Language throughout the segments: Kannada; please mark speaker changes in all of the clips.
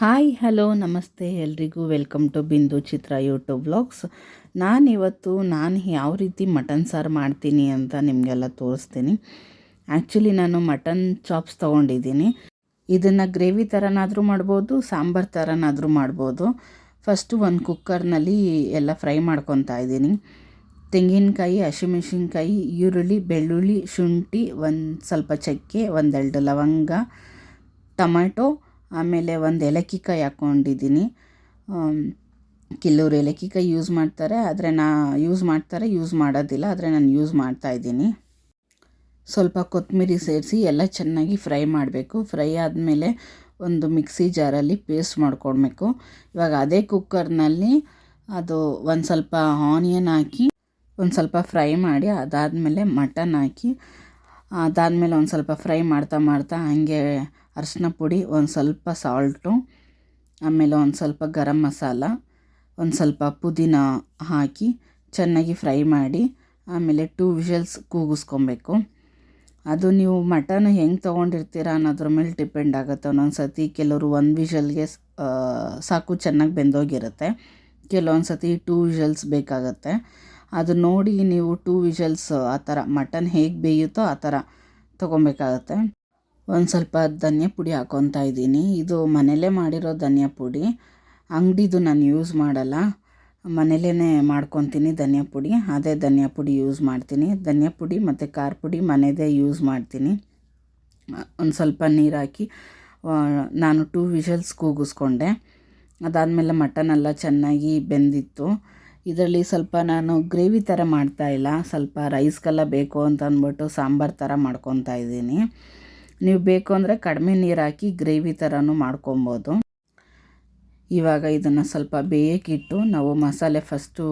Speaker 1: ಹಾಯ್, ಹಲೋ, ನಮಸ್ತೆ ಎಲ್ರಿಗೂ. ವೆಲ್ಕಮ್ ಟು ಬಿಂದು ಚಿತ್ರ ಯೂಟ್ಯೂಬ್ ವ್ಲಾಗ್ಸ್. ನಾನಿವತ್ತು ನಾನು ಯಾವ ರೀತಿ ಮಟನ್ ಸಾರು ಮಾಡ್ತೀನಿ ಅಂತ ನಿಮಗೆಲ್ಲ ತೋರಿಸ್ತೀನಿ. ಆ್ಯಕ್ಚುಲಿ ನಾನು ಮಟನ್ ಚಾಪ್ಸ್ ತೊಗೊಂಡಿದ್ದೀನಿ. ಇದನ್ನು ಗ್ರೇವಿ ಥರನಾದರೂ ಮಾಡ್ಬೋದು, ಸಾಂಬಾರು ಥರನಾದರೂ ಮಾಡ್ಬೋದು. ಫಸ್ಟು ಒಂದು ಕುಕ್ಕರ್ನಲ್ಲಿ ಎಲ್ಲ ಫ್ರೈ ಮಾಡ್ಕೊತಾ ಇದ್ದೀನಿ. ತೆಂಗಿನಕಾಯಿ, ಹಸಿಮೆಣ್ಸಿನ್ಕಾಯಿ, ಈರುಳ್ಳಿ, ಬೆಳ್ಳುಳ್ಳಿ, ಶುಂಠಿ, ಒಂದು ಸ್ವಲ್ಪ ಚಕ್ಕೆ, ಒಂದೆರಡು ಲವಂಗ, ಟೊಮ್ಯಾಟೊ ಆಮೇಲೆ ಒಂದು ಏಲಕ್ಕಿಕಾಯಿ ಹಾಕ್ಕೊಂಡಿದ್ದೀನಿ ಕೆಲವ್ರು ಏಲಕ್ಕಿಕಾಯಿ ಯೂಸ್ ಮಾಡ್ತಾರೆ, ಆದರೆ ನಾ ಯೂಸ್ ಮಾಡ್ತಾರೆ ಯೂಸ್ ಮಾಡೋದಿಲ್ಲ, ಆದರೆ ನಾನು ಯೂಸ್ ಮಾಡ್ತಾ ಇದ್ದೀನಿ. ಸ್ವಲ್ಪ ಕೊತ್ತಂಬರಿ ಸೇರಿಸಿ ಎಲ್ಲ ಚೆನ್ನಾಗಿ ಫ್ರೈ ಮಾಡಬೇಕು. ಫ್ರೈ ಆದಮೇಲೆ ಒಂದು ಮಿಕ್ಸಿ ಜಾರಲ್ಲಿ ಪೇಸ್ಟ್ ಮಾಡ್ಕೊಳ್ಬೇಕು ಇವಾಗ ಅದೇ ಕುಕ್ಕರ್ನಲ್ಲಿ ಅದು ಒಂದು ಸ್ವಲ್ಪ ಆನಿಯನ್ ಹಾಕಿ, ಒಂದು ಸ್ವಲ್ಪ ಫ್ರೈ ಮಾಡಿ, ಅದಾದಮೇಲೆ ಮಟನ್ ಹಾಕಿ, ಅದಾದಮೇಲೆ ಒಂದು ಸ್ವಲ್ಪ ಫ್ರೈ ಮಾಡ್ತಾ ಮಾಡ್ತಾ ಹಾಗೆ ಅರಿಶಿನ ಪುಡಿ, ಒಂದು ಸ್ವಲ್ಪ ಸಾಲ್ಟು ಆಮೇಲೆ ಒಂದು ಸ್ವಲ್ಪ ಗರಂ ಮಸಾಲ, ಒಂದು ಸ್ವಲ್ಪ ಪುದೀನ ಹಾಕಿ ಚೆನ್ನಾಗಿ ಫ್ರೈ ಮಾಡಿ, ಆಮೇಲೆ ಟೂ ವಿಷಲ್ಸ್ ಕೂಗಿಸ್ಕೊಬೇಕು. ಅದು ನೀವು ಮಟನ್ ಹೆಂಗೆ ತೊಗೊಂಡಿರ್ತೀರ ಅನ್ನೋದ್ರ ಮೇಲೆ ಡಿಪೆಂಡ್ ಆಗುತ್ತೆ. ಒಂದೊಂದು ಸತಿ ಕೆಲವರು ಒಂದು ವಿಷಲ್ಗೆ ಸಾಕು ಚೆನ್ನಾಗಿ ಬೆಂದೋಗಿರುತ್ತೆ. ಕೆಲವೊಂದು ಸತಿ ಟೂ ವಿಷಲ್ಸ್ ಬೇಕಾಗುತ್ತೆ. ಅದು ನೋಡಿ ನೀವು ಟೂ ವಿಷಲ್ಸ್ ಆ ಥರ ಮಟನ್ ಹೇಗೆ ಬೇಯುತ್ತೋ ಆ ಥರ ತೊಗೊಬೇಕಾಗತ್ತೆ. ಒಂದು ಸ್ವಲ್ಪ ಧನಿಯಾ ಪುಡಿ ಹಾಕ್ಕೊತಾ ಇದ್ದೀನಿ. ಇದು ಮನೆಯಲ್ಲೇ ಮಾಡಿರೋ ಧನಿಯಾ ಪುಡಿ. ಅಂಗಡಿದು ನಾನು ಯೂಸ್ ಮಾಡಲ್ಲ. ಮನೇಲೇ ಮಾಡ್ಕೊತೀನಿ ಧನಿಯಾ ಪುಡಿ. ಅದೇ ಧನಿಯಾ ಪುಡಿ ಯೂಸ್ ಮಾಡ್ತೀನಿ. ಧನಿಯಾ ಪುಡಿ ಮತ್ತು ಖಾರ ಪುಡಿ ಮನೆಯದೇ ಯೂಸ್ ಮಾಡ್ತೀನಿ. ಒಂದು ಸ್ವಲ್ಪ ನೀರು ಹಾಕಿ ನಾನು ಟೂ ವಿಷಲ್ಸ್ ಕೂಗಿಸ್ಕೊಂಡೆ. ಅದಾದಮೇಲೆ ಮಟನ್ ಎಲ್ಲ ಚೆನ್ನಾಗಿ ಬೆಂದಿತ್ತು. ಇದರಲ್ಲಿ ಸ್ವಲ್ಪ ನಾನು ಗ್ರೇವಿ ಥರ ಮಾಡ್ತಾಯಿಲ್ಲ ಸ್ವಲ್ಪ ರೈಸ್ಗೆಲ್ಲ ಬೇಕು ಅಂತ ಅಂದ್ಬಿಟ್ಟು ಸಾಂಬಾರು ಥರ ಮಾಡ್ಕೊತಾ ಇದ್ದೀನಿ. ನೀವು ಬೇಕು ಅಂದರೆ ಕಡಿಮೆ ನೀರು ಹಾಕಿ ಗ್ರೇವಿ ಥರನೂ ಮಾಡ್ಕೊಬೋದು. ಇವಾಗ ಇದನ್ನು ಸ್ವಲ್ಪ ಬೇಯಕ್ಕಿಟ್ಟು ನಾವು ಮಸಾಲೆ ಫಸ್ಟು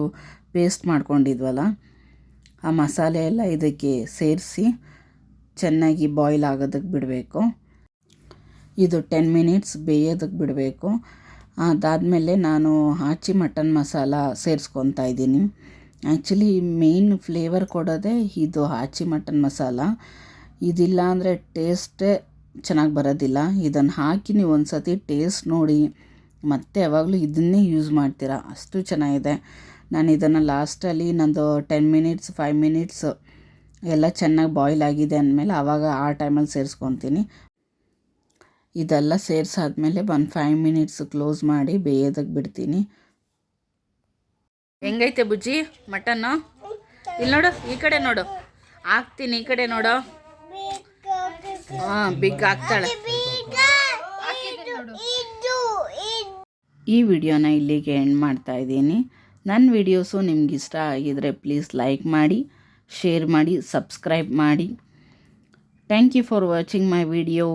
Speaker 1: ಪೇಸ್ಟ್ ಮಾಡ್ಕೊಂಡಿದ್ವಲ್ಲ, ಆ ಮಸಾಲೆ ಎಲ್ಲ ಇದಕ್ಕೆ ಸೇರಿಸಿ ಚೆನ್ನಾಗಿ ಬಾಯ್ಲ್ ಆಗೋದಕ್ಕೆ ಬಿಡಬೇಕು. ಇದು ಟೆನ್ ಮಿನಿಟ್ಸ್ ಬೇಯೋದಕ್ಕೆ ಬಿಡಬೇಕು. ಅದಾದಮೇಲೆ ನಾನು ಹಾಚಿ ಮಟನ್ ಮಸಾಲ ಸೇರಿಸ್ಕೊತಾ ಇದ್ದೀನಿ. ಆ್ಯಕ್ಚುಲಿ ಮೇಯ್ನ್ ಫ್ಲೇವರ್ ಕೊಡೋದೇ ಇದು ಹಾಚಿ ಮಟನ್ ಮಸಾಲ. ಇದಿಲ್ಲ ಅಂದರೆ ಟೇಸ್ಟೇ ಚೆನ್ನಾಗಿ ಬರೋದಿಲ್ಲ. ಇದನ್ನು ಹಾಕಿ ನೀವು ಒಂದು ಸತಿ ಟೇಸ್ಟ್ ನೋಡಿ. ಮತ್ತೆ ಯಾವಾಗಲೂ ಇದನ್ನೇ ಯೂಸ್ ಮಾಡ್ತೀರಾ. ಅಷ್ಟು ಚೆನ್ನಾಗಿದೆ. ನಾನು ಇದನ್ನು ಲಾಸ್ಟಲ್ಲಿ ನಂದು ಟೆನ್ ಮಿನಿಟ್ಸ್ ಫೈವ್ ಮಿನಿಟ್ಸ್ ಎಲ್ಲ ಚೆನ್ನಾಗಿ ಬಾಯ್ಲ್ ಆಗಿದೆ ಅಂದಮೇಲೆ ಆವಾಗ ಆ ಟೈಮಲ್ಲಿ ಸೇರಿಸ್ಕೊತೀನಿ. ಇದೆಲ್ಲ ಸೇರಿಸಾದ್ಮೇಲೆ ಒಂದು ಫೈವ್ ಮಿನಿಟ್ಸ್ ಕ್ಲೋಸ್ ಮಾಡಿ ಬೇಯೋದಕ್ಕೆ ಬಿಡ್ತೀನಿ. ಹೆಂಗೈತೆ ಬುಜ್ಜಿ, ಮಟನ್ನು? ಇಲ್ಲಿ ನೋಡು, ಈ ಕಡೆ ನೋಡು. ಹಾಕ್ತೀನಿ, ಈ ಕಡೆ ನೋಡು. ಹಾಂ ಬಿಗ್ ಆಗ್ತಾಳೆ. ಈ ವಿಡಿಯೋನ ಇಲ್ಲಿಗೆ ಎಂಡ್ ಮಾಡ್ತಾ ಇದ್ದೀನಿ. ನನ್ನ ವಿಡಿಯೋಸು ನಿಮ್ಗೆ ಇಷ್ಟ ಆಗಿದ್ರೆ ಪ್ಲೀಸ್ ಲೈಕ್ ಮಾಡಿ ಶೇರ್ ಮಾಡಿ ಸಬ್ಸ್ಕ್ರೈಬ್ ಮಾಡಿ. Thank you for watching my video